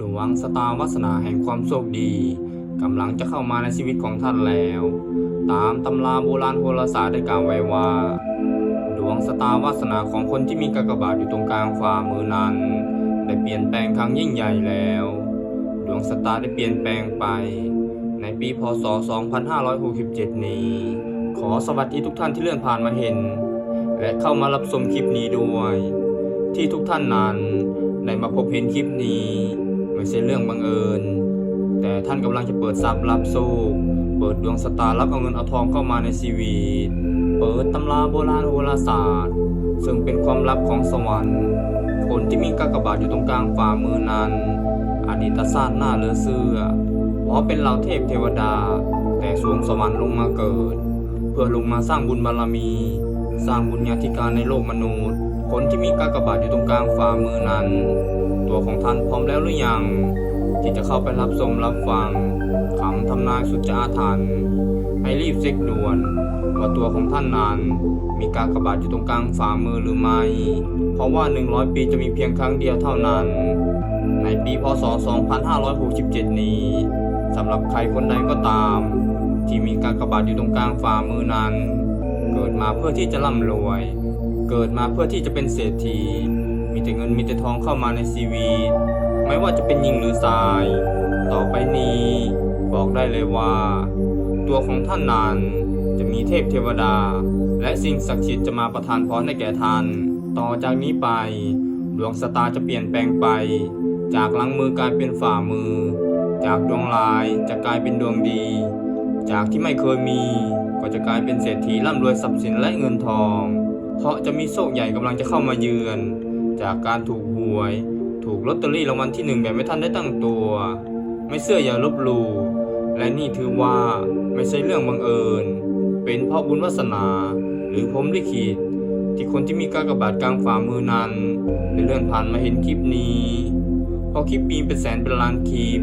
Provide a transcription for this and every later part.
ดวงสตาวาสนาแห่งความโชคดีกำลังจะเข้ามาในชีวิตของท่านแล้ว ตามตำราโบราณโหราศาสตร์ได้กล่าวไว้ว่า ดวงสตาวาสนาของคนที่มีกากบาทอยู่ตรงกลางฝ่ามือนั้น ได้เปลี่ยนแปลงครั้งยิ่งใหญ่แล้ว ดวงสตาร์ได้เปลี่ยนแปลงไป ในปีพศ 2567 นี้ ขอสวัสดีทุกท่านที่เลื่อนผ่านมาเห็น และเข้ามารับชมคลิปนี้ด้วย ที่ทุกท่านนั้นได้มาพบเห็นคลิปนี้ ไม่ใช่เรื่องบังเอิญ แต่ท่านกำลังจะเปิดทรัพย์รับโชคเปิดดวงสตาร์รับเอาเงินเอาทองเข้ามาในชีวิต เปิดตำราโบราณโหราศาสตร์ ซึ่งเป็นความลับของสวรรค์ คนที่มีกากบาทอยู่ตรงกลางฝ่ามือนั้นอดีตชาสติหน้าเลือเชื่อเพราะเป็นเหล่าเทพเทวดา แต่สวงสวรรค์ลงมาเกิด เพื่อลงมาสร้างบุญบารมี สร้างบุญญาธิการในโลกมนุษย์ คนที่มีกากบาทอยู่ตรงกลางฝ่ามือนั้น ตัวของท่านพร้อมแล้วหรือยัง ที่จะเข้าไปรับชมรับฟังคำทำนายสุดจะอาถรรพ์ให้รีบเช็คด่วน ว่าตัวของท่านนั้นมีการกระบาทอยู่ตรงกลางฝ่ามือหรือไม่ เพราะว่า 100 ปีจะมีเพียงครั้งเดียวเท่านั้น ในปีพศ 2567 นี้สำหรับใครคนใดก็ตาม ที่มีการกระบาทอยู่ตรงกลางฝ่ามือนั้น เกิดมาเพื่อที่จะร่ำรวย เกิดมาเพื่อที่จะเป็นเศรษฐี มีแต่เงินมีแต่ทองเข้ามาในชีวิตไม่ว่าจะเป็นหญิงหรือชาย ต่อไปนี้ บอกได้เลยว่า ตัวของท่านนั้นจะมีเทพเทวดา และสิ่งศักดิ์สิทธิ์จะมาประทานพรให้แก่ท่าน ต่อจากนี้ไปดวงสตาร์จะเปลี่ยนแปลงไป จากหลังมือกลายเป็นฝ่ามือ จากดวงลายจะกลายเป็นดวงดี จากที่ไม่เคยมี ก็จะกลายเป็นเศรษฐีร่ำรวยทรัพย์สินและเงินทอง เพราะจะมีโชคใหญ่กำลังจะเข้ามาเยือน จากการถูกหวย ถูกลอตเตอรี่รางวัลที่หนึ่งแบบไม่ทันได้ตั้งตัว ไม่เชื่ออย่าลบหลู่และนี่ถือว่าไม่ใช่เรื่องบังเอิญ เป็นเพราะบุญวาสนา หรือพรมลิขิตที่คนที่มีกากบาทกลางฝ่ามือนั้นได้เลื่อนผ่านมาเห็นคลิปนี้พราะคลิปมีเป็นแสนเป็นล้านคลิป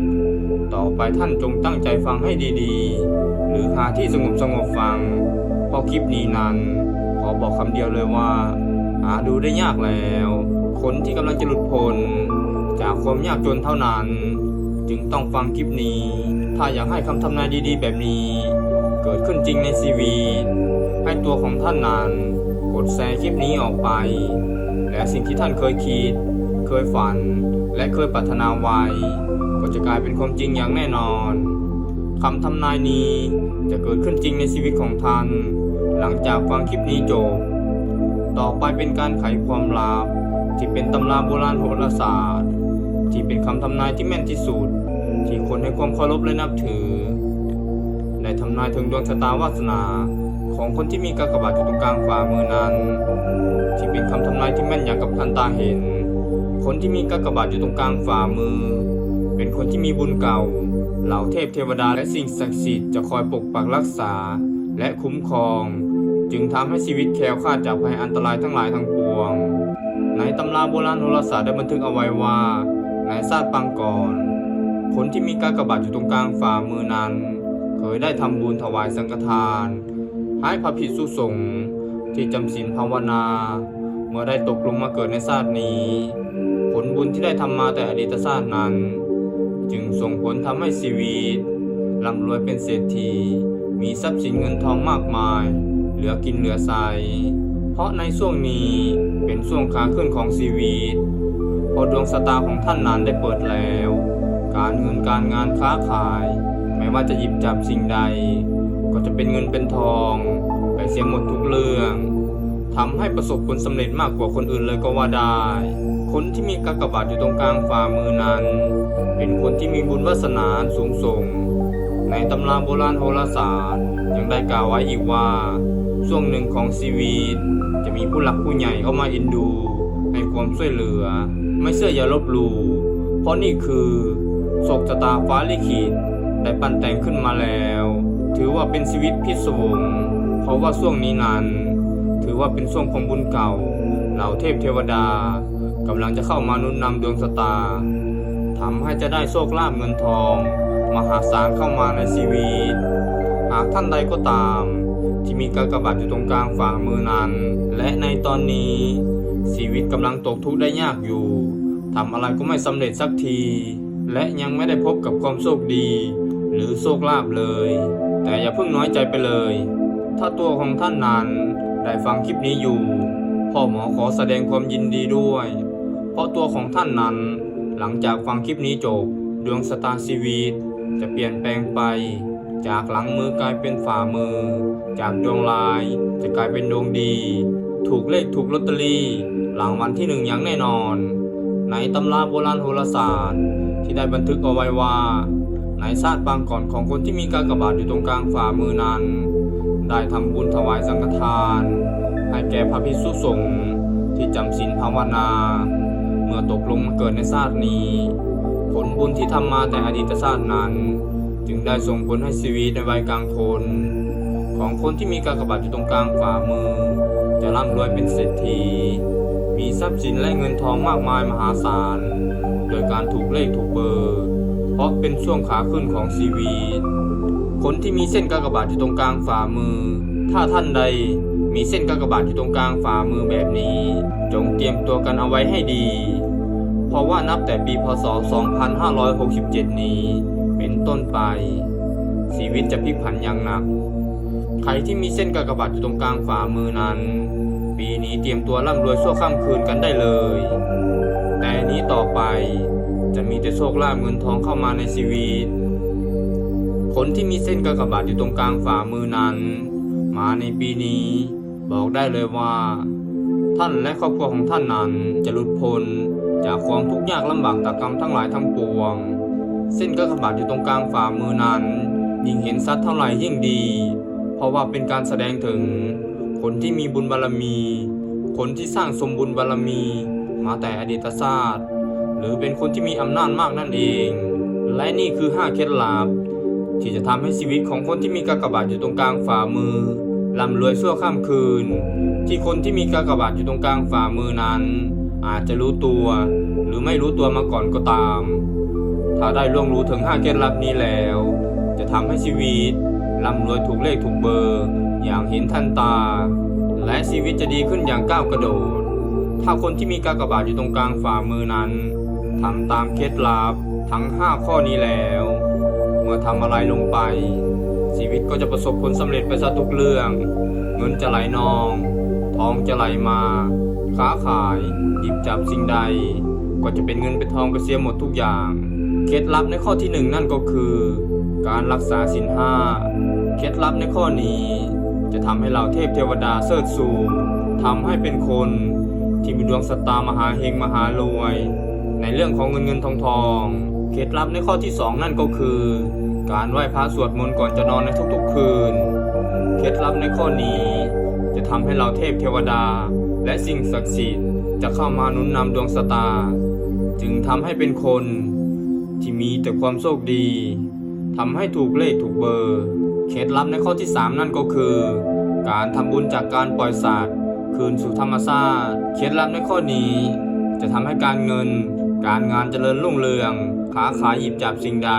ต่อไปท่านจงตั้งใจฟังให้ดีๆ หรือหาที่สงบสงบฟังเพราะคลิปนี้นั้น ขอบอกคำเดียวเลยว่า หาดูได้ยากแล้ว คนที่กำลังจะหลุดพ้นจากความยากจนเท่านั้น จึงต้องฟังคลิปนี้ ถ้าอยากให้คำทำนายดีๆ แบบนี้ เกิดขึ้นจริงในชีวิตให้ตัวของท่านนั้น กดแชร์คลิปนี้ออกไป และสิ่งที่ท่านเคยคิด เคยฝัน และเคยปรารถนาไว้ ก็จะกลายเป็นความจริงอย่างแน่นอนคำทำนายนี้จะเกิดขึ้นจริงในชีวิตของท่าน หลังจากฟังคลิปนี้จบ ต่อไปเป็นการไขความลับ ที่เป็นตำราโบราณโหราศาสตร์ ที่เป็นคำทำนายที่แม่นที่สุด ที่คนให้ความเคารพและนับถือ ได้ทำนายถึงดวงชะตาวาสนาของคนที่มีกากบาทอยู่ตรงกลางฝ่ามือนั้น ที่เป็นคำทำนายที่แม่นอย่างกับทันตาเห็น คนที่มีกากบาทอยู่ตรงกลางฝ่ามือ เป็นคนที่มีบุญเก่า เหล่าเทพเทวดาและสิ่งศักดิ์สิทธิ์จะคอยปกปักรักษาและคุ้มครอง จึงทำให้ชีวิตแคล้วคลาดจากภัยอันตรายทั้งหลายทั้งปวง ในตำราโบราณโหราศาสตร์ได้บันทึกเอาไว้ว่า ในชาติปางก่อน คนที่มีกากบาทอยู่ตรงกลางฝ่ามือนั้น เคยได้ทำบุญถวายสังฆทาน ให้พระภิกษุสงฆ์ที่จำศีลภาวนา เมื่อได้ตกลงมาเกิดในชาตินี้ ผลบุญที่ได้ทำมาแต่อดีตชาตินั้น จึงส่งผลทำให้ชีวิตร่ำรวยเป็นเศรษฐี มีทรัพย์สินเงินทองมากมาย เหลือกินเหลือใช้เพราะในช่วงนี้เป็นช่วงขาขึ้นของชีวิตพอดวงสตาของท่านนั้นได้เปิดแล้ว การเงินการงานค้าขาย ไม่ว่าจะหยิบจับสิ่งใด ก็จะเป็นเงินเป็นทองไปเสียหมดทุกเรื่องทำให้ประสบผลสำเร็จมากกว่าคนอื่นเลยก็ว่าได้ คนที่มีกากบาทอยู่ตรงกลางฝ่ามือนั้น เป็นคนที่มีบุญวาสนาสูงส่ง ในตำราโบราณโหราศาสตร์ ยังได้กล่าวไว้อีกว่า ช่วงหนึ่งของชีวิตจะมีผู้หลักผู้ใหญ่เข้ามาเอ็นดู ให้ความช่วยเหลือ ไม่เชื่ออย่าลบหลู่เพราะนี่คือโศกชะตาฟ้าลิขิตได้ปั้นแต่งขึ้นมาแล้ว ถือว่าเป็นชีวิตพิศวงเพราะว่าช่วงนี้นั้น ถือว่าเป็นช่วงของบุญเก่า เหล่าเทพเทวดากำลังจะเข้ามานุนนำดวงชะตาทำให้จะได้โชคลาภเงินทอง มหาศาลเข้ามาในชีวิต หากท่านใดก็ตาม ที่มีกากบาทอยู่ตรงกลางฝ่ามือนั้น และในตอนนี้ ชีวิตกำลังตกทุกข์ได้ยากอยู่ทำอะไรก็ไม่สำเร็จสักที และยังไม่ได้พบกับความโชคดี หรือโชคลาภเลย แต่อย่าเพิ่งน้อยใจไปเลย ถ้าตัวของท่านนั้นได้ฟังคลิปนี้อยู่ พ่อหมอขอแสดงความยินดีด้วย เพราะตัวของท่านนั้น หลังจากฟังคลิปนี้จบดวงสตาร์ชีวิต จะเปลี่ยนแปลงไป จากหลังมือกลายเป็นฝ่ามือ จากดวงลายจะกลายเป็นดวงดี ถูกเลขถูกลอตเตอรี่หลังวันที่หนึ่งอย่างแน่นอน ในตำราโบราณโหราศาสตร์ ที่ได้บันทึกเอาไว้ว่าในชาติปางก่อนของคนที่มีการกระบาทอยู่ตรงกลางฝ่ามือนั้น ได้ทำบุญถวายสังฆทานให้แก่พระภิกษุสงฆ์ที่จำศีลภาวนา เมื่อตกลงมาเกิดในชาตินี้ ผลบุญที่ทำมาแต่อดีตชาตินั้น จึงได้ส่งผลให้ชีวิตในวัยกลางคน ของคนที่มีกากบาทอยู่ตรงกลางฝ่ามือ จะร่ำรวยเป็นเศรษฐี มีทรัพย์สินและเงินทองมากมายมหาศาล โดยการถูกเลขถูกเบอร์ เพราะเป็นช่วงขาขึ้นของชีวิต คนที่มีเส้นกากบาทอยู่ตรงกลางฝ่ามือ ถ้าท่านใดมีเส้นกากบาทอยู่ตรงกลางฝ่ามือแบบนี้ จงเตรียมตัวกันเอาไว้ให้ดี เพราะว่านับแต่ปีพศ 2567 นี้ เป็นต้นไป ชีวิตจะพลิกผันอย่างหนัก ใครที่มีเส้นกากบาทอยู่ตรงกลางฝ่ามือนั้น ปีนี้เตรียมตัวร่ำรวยชั่วข้ามคืนกันได้เลย แต่นี้ต่อไปจะมีแต่โชคลาภเงินทองเข้ามาในชีวิต คนที่มีเส้นกากบาทอยู่ตรงกลางฝ่ามือนั้น มาในปีนี้ บอกได้เลยว่า ท่านและครอบครัวของท่านนั้นจะหลุดพ้นจากความทุกข์ยากลำบากตากรรมทั้งหลายทั้งปวง เส้นกากบาทอยู่ตรงกลางฝ่ามือนั้น ยิ่งเห็นชัดเท่าไหร่ยิ่งดี เพราะว่าเป็นการแสดงถึง คนที่มีบุญบารมี คนที่สร้างสมบุญบารมี มาแต่อดีตชาติหรือเป็นคนที่มีอำนาจมากนั่นเอง และนี่คือห้าเคล็ดลับที่จะทำให้ชีวิตของคนที่มีกากบาทอยู่ตรงกลางฝ่ามือร่ำรวยชั่วข้ามคืน ที่คนที่มีกากบาทอยู่ตรงกลางฝ่ามือนั้น อาจจะรู้ตัว หรือไม่รู้ตัวมาก่อนก็ตาม ถ้าได้ล่วงรู้ถึงห้าเคล็ดลับนี้แล้ว จะทำให้ชีวิตร่ำรวยถูกเลขถูกเบอร์ อย่างเห็นทันตา และชีวิตจะดีขึ้นอย่างก้าวกระโดด ถ้าคนที่มีกากบาทอยู่ตรงกลางฝ่ามือนั้นทำตามเคล็ดลับทั้ง 5 ข้อนี้แล้ว เมื่อทำอะไรลงไป ชีวิตก็จะประสบผลสำเร็จไปซะทุกเรื่อง เงินจะไหลนอง ทองจะไหลมา ค้าขายหยิบจับสิ่งใด ก็จะเป็นเงินเป็นทองไปเสียหมดทุกอย่าง เคล็ดลับในข้อที่หนึ่งนั่นก็คือ การรักษาศีลห้าเคล็ดลับในข้อนี้ จะทำให้เราเทพเทวดาเสิร์ชสูงทำให้เป็นคนที่มีดวงสตาร์มหาเฮงมหารวย ในเรื่องของเงินเงินทองทองเคล็ดลับในข้อที่สองนั่นก็คือ การไหว้พระสวดมนต์ก่อนจะนอนในทุกๆคืน เคล็ดลับในข้อนี้ จะทำให้เราเทพเทวดา และสิ่งศักดิ์สิทธิ์จะเข้ามาหนุนนำดวงสตาร์จึงทำให้เป็นคน ที่มีแต่ความโชคดีทำให้ถูกเลขถูกเบอร์ เคล็ดลับในข้อที่ 3 นั่นก็คือ การทำบุญจากการปล่อยสัตว์คืนสู่ธรรมชาติ เคล็ดลับในข้อนี้ จะทำให้การเงิน การงานเจริญรุ่งเรืองค้าขายหยิบจับสิ่งใด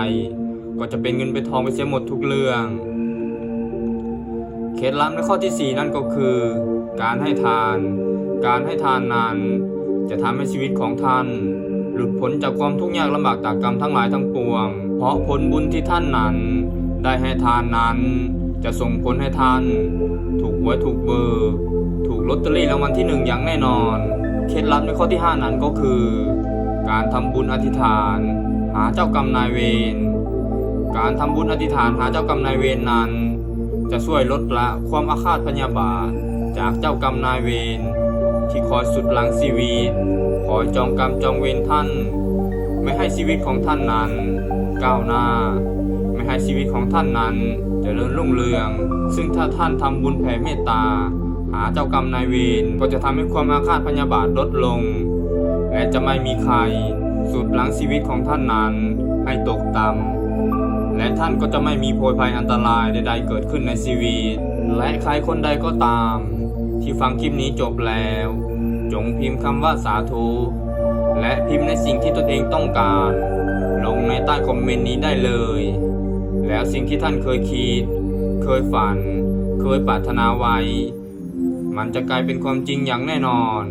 ก็จะเป็นเงินเป็นทองไปเสียหมดทุกเรื่อง เคล็ดลับในข้อที่ 4 นั่นก็คือ การให้ทาน การให้ทานนั้น จะทำให้ชีวิตของท่าน หลุดพ้นจากความทุกข์ยากลำบากตากกรรมทั้งหลายทั้งปวง เพราะผลบุญที่ท่านนั้น ได้ให้ทานนั้น จะส่งผลให้ท่าน ถูกหวยถูกเบอร์ ถูกลอตเตอรี่รางวัลที่หนึ่งอย่างแน่นอน เคล็ดลับในข้อที่ 5 นั้นก็คือ การทำบุญอธิษฐาน หาเจ้ากรรมนายเวรการทำบุญอธิษฐานหาเจ้ากรรมนายเวรนั้น จะช่วยลดละความอาฆาตพยาบาท จากเจ้ากรรมนายเวรที่คอยสุดหลังชีวิต คอจองกรรมจองเวรท่าน ไม่ให้ชีวิตของท่านนั้น ก้าวหน้า ไม่ให้ชีวิตของท่านนั้นจเจริญรุ่งเรือง ซึ่งถ้าท่านทำบุญแผ่เมตตา หาเจ้ากรรมนายเวรก็จะทำให้ความอาฆาตพยาบาทลดลง และจะไม่มีใครสุดหลังชีวิตของท่านนั้นให้ตกต่ำและท่านก็จะไม่มีโพยภัยอันตรายใดๆเกิดขึ้นในชีวิต และใครคนใดก็ตาม ที่ฟังคลิปนี้จบแล้ว จงพิมพ์คำว่าสาธุ และพิมพ์ในสิ่งที่ตนเองต้องการ ลงในใต้คอมเมนต์นี้ได้เลย แล้วสิ่งที่ท่านเคยคิด เคยฝัน เคยปรารถนาไว้ มันจะกลายเป็นความจริงอย่างแน่นอน